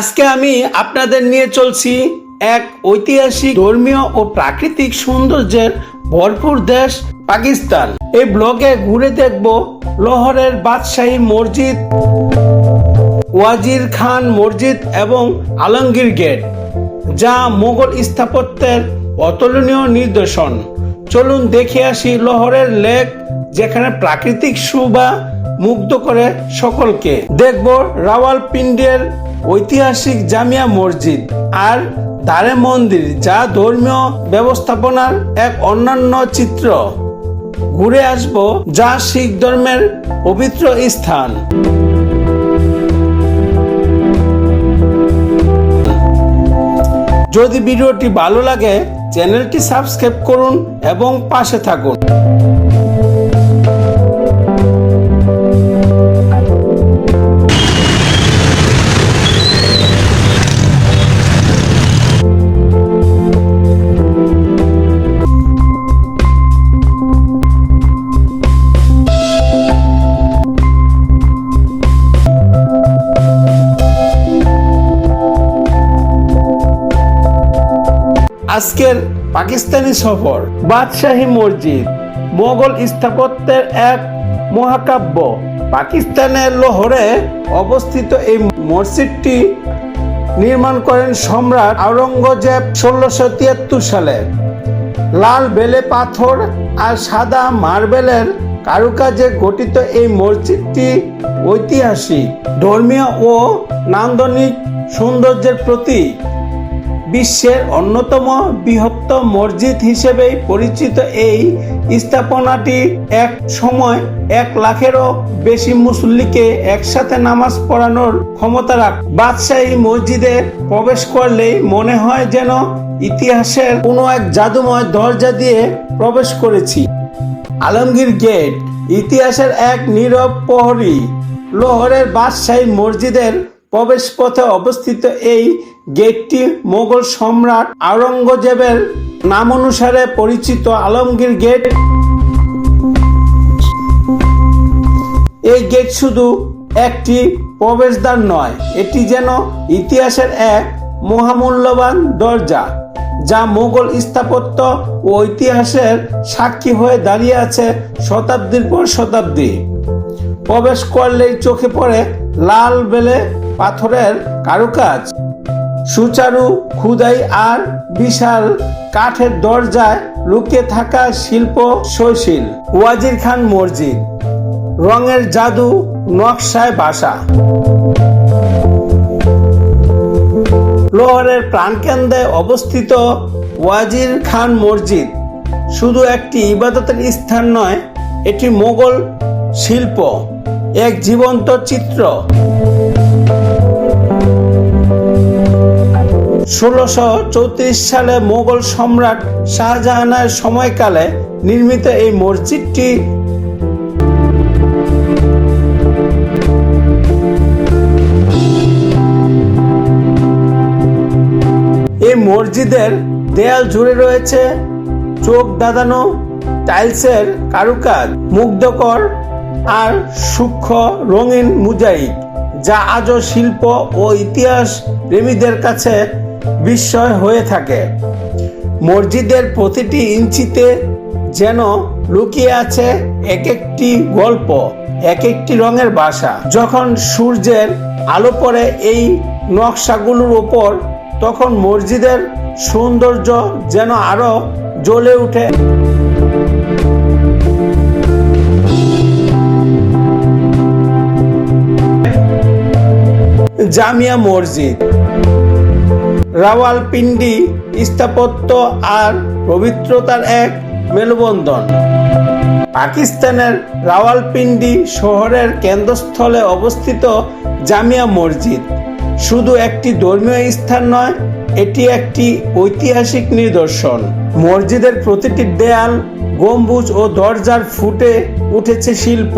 আজকে আমি আপনাদের নিয়ে চলছি এক ঐতিহাসিক, ধর্মীয় ও প্রাকৃতিক সৌন্দর্যের ভরপুর দেশ পাকিস্তান। এই ব্লগে ঘুরে দেখব লাহোরের বাদশাহী মসজিদ, ওয়াজির খান মসজিদ এবং আলমগীর গেট, যা মোগল স্থাপত্যের অতুলনীয় নিদর্শন। চলুন দেখে আসি লাহোরের লেক, যেখানে প্রাকৃতিক শোভা মুগ্ধ করে সকলকে। দেখব রাওয়ালপিন্ডির ঐতিহাসিক জামিয়া মসজিদ আর দারে মন্দির, যা ধর্মীয় ব্যবস্থাপনার এক অন্যান্য চিত্র। ঘুরে আসব যা শিখ ধর্মের পবিত্র স্থান। যদি ভিডিওটি ভালো লাগে, চ্যানেলটি সাবস্ক্রাইব করুন এবং পাশে থাকুন। আজকের পাকিস্তানি সফর, বাদশাহী মসজিদ, মোগল স্থাপত্যের এক মহাকাব্য। পাকিস্তানের লোহরে অবস্থিত এই মসজিদটি নির্মাণ করেন সম্রাট আওরঙ্গজেব ষোলোশো তিয়াত্তর সালে। লাল বেলে পাথর আর সাদা মার্বেলের কারুকাজে গঠিত এই মসজিদটি ঐতিহাসিক, ধর্মীয় ও নান্দনিক সৌন্দর্যের প্রতীক। বিশ্বের অন্যতম বৃহত্তম মসজিদ হিসেবে পরিচিত এই স্থাপনাটি এক সময় এক লাখেরও বেশি মুসল্লিকে একসাথে নামাজ পড়ানোর ক্ষমতা রাখ বাদশাহী মসজিদে প্রবেশ করলেই মনে হয় যেন ইতিহাসের কোনো এক জাদুময় দরজা দিয়ে প্রবেশ করেছি। আলমগীর গেট, ইতিহাসের এক নীরব প্রহরী, লোহরের বাদশাহী মসজিদের প্রবেশ পথে অবস্থিত এই গেটটি মোগল সম্রাট আওরঙ্গজেবের নাম অনুসারে পরিচিত আলমগীর গেট। এই গেট শুধু একটি প্রবেশদ্বার নয়, এটি যেন ইতিহাসের এক মহামূল্যবান দরজা, যা মোগল স্থাপত্য ও ইতিহাসের সাক্ষী হয়ে দাঁড়িয়ে আছে শতাব্দীর পর শতাব্দী। প্রবেশ করলেই চোখে পড়ে লাল বেলে পাথরের কারুকাজ। সুচারু খুদাই আর বিশাল কাঠের দরজায় লুকিয়ে থাকা শিল্প শৈশিল ওয়াজির খান মসজিদ। রঙের জাদু নকশায় বাসা। লোহরের প্রাণকেন্দ্রে অবস্থিত ওয়াজির খান মসজিদ শুধু একটি ইবাদতের স্থান নয়, এটি মোগল শিল্প, এক জীবন্ত চিত্র। ষোলোশো চৌত্রিশ সালে মোগল সম্রাট শাহজাহানের সময়কালে নির্মিত এই মসজিদটি এই মসজিদের দেয়াল জুড়ে রয়েছে চোখ দাদানো টাইলসের কারুকাজ, মুগ্ধকর আর সূক্ষ্ম রঙিন মুজাইক, যা আজও শিল্প ও ইতিহাস প্রেমীদের কাছে বিস্ময় হয়ে থাকে। মসজিদের প্রতিটি ইঞ্চিতে যেন লুকিয়ে আছে এক একটি গল্প এক একটি রঙের বাসা। যখন সূর্যের আলো পড়ে এই নকশাগুলোর ওপর, তখন মসজিদের সৌন্দর্য যেন আরও জ্বলে উঠে। জামিয়া মসজিদ রাওয়ালপিন্ডি স্থাপত্য আর পবিত্রতার এক মেলবন্ধন। পাকিস্তানের রাওয়ালপিন্ডি শহরের কেন্দ্রস্থলে অবস্থিত জামিয়া মসজিদ। শুধু একটি ধর্মীয় স্থান নয়, এটি একটি ঐতিহাসিক নিদর্শন। মসজিদের প্রতিটি দেয়াল, গম্বুজ ও দরজার ফুটে উঠেছে শিল্প।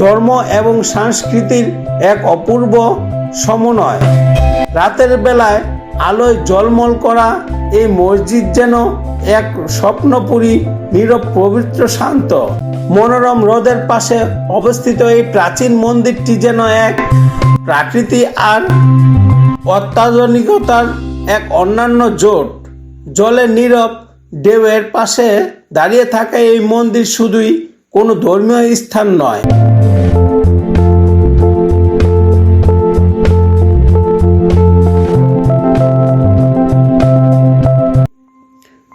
ধর্ম এবং সংস্কৃতির এক অপূর্ব সমন্বয়। রাতের বেলায় আলোয় জলমল করা, এই মসজিদ যেন এক স্বপ্নপুরী, নীরব, পবিত্র, শান্ত। মনোরম হ্রদের পাশে অবস্থিত এই প্রাচীন মন্দিরটি যেন এক প্রাকৃতি আর অত্যাধুনিকতার এক অন্যান্য জোট। জলের নীরব ঢেউয়ের পাশে দাঁড়িয়ে থাকা এই মন্দির শুধুই কোনো ধর্মীয় স্থান নয়।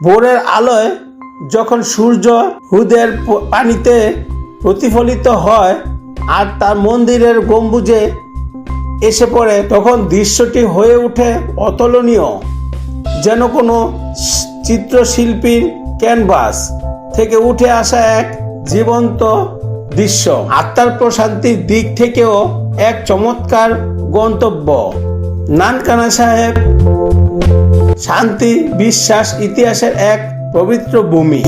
ভোরের আলোয় যখন সূর্য হ্রদের পানিতে প্রতিফলিত হয় আর তার মন্দিরের গম্বুজে এসে পড়ে, তখন দৃশ্যটি হয়ে ওঠে অতুলনীয়। যেন কোনো চিত্রশিল্পীর ক্যানভাস থেকে উঠে আসা এক জীবন্ত দৃশ্য। আত্মার প্রশান্তির দিক থেকেও এক চমৎকার গন্তব্য। নানকানা সাহেব শান্তি বিশ্বাস ইতিহাসের এক পবিত্র ভূমি।